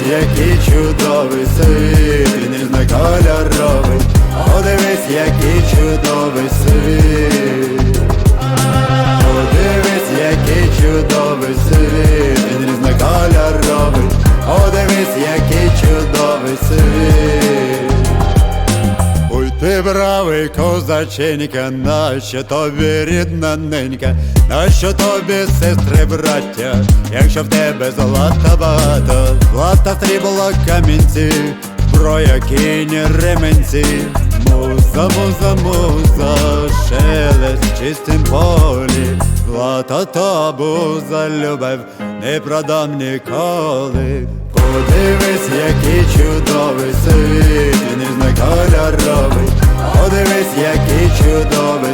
який чудовий світ, він різнокольоровий, подивись, який чудовий світ. Подивись, який чудовий світ, він різнокольоровий, подивись, який чудовий світ. Ой, ти бравий козаченька, нащо тобі рідна ненька, нащо тобі сестри браття, якщо в тебе золота багато, злата срібло камінці, зброя кінь ременці, муза, муза, муза, шелест в чистім полі, злата табуза, любов не продам ніколи. Подивись, який чудовий світ, він різнокольоровий, подивись, який чудовий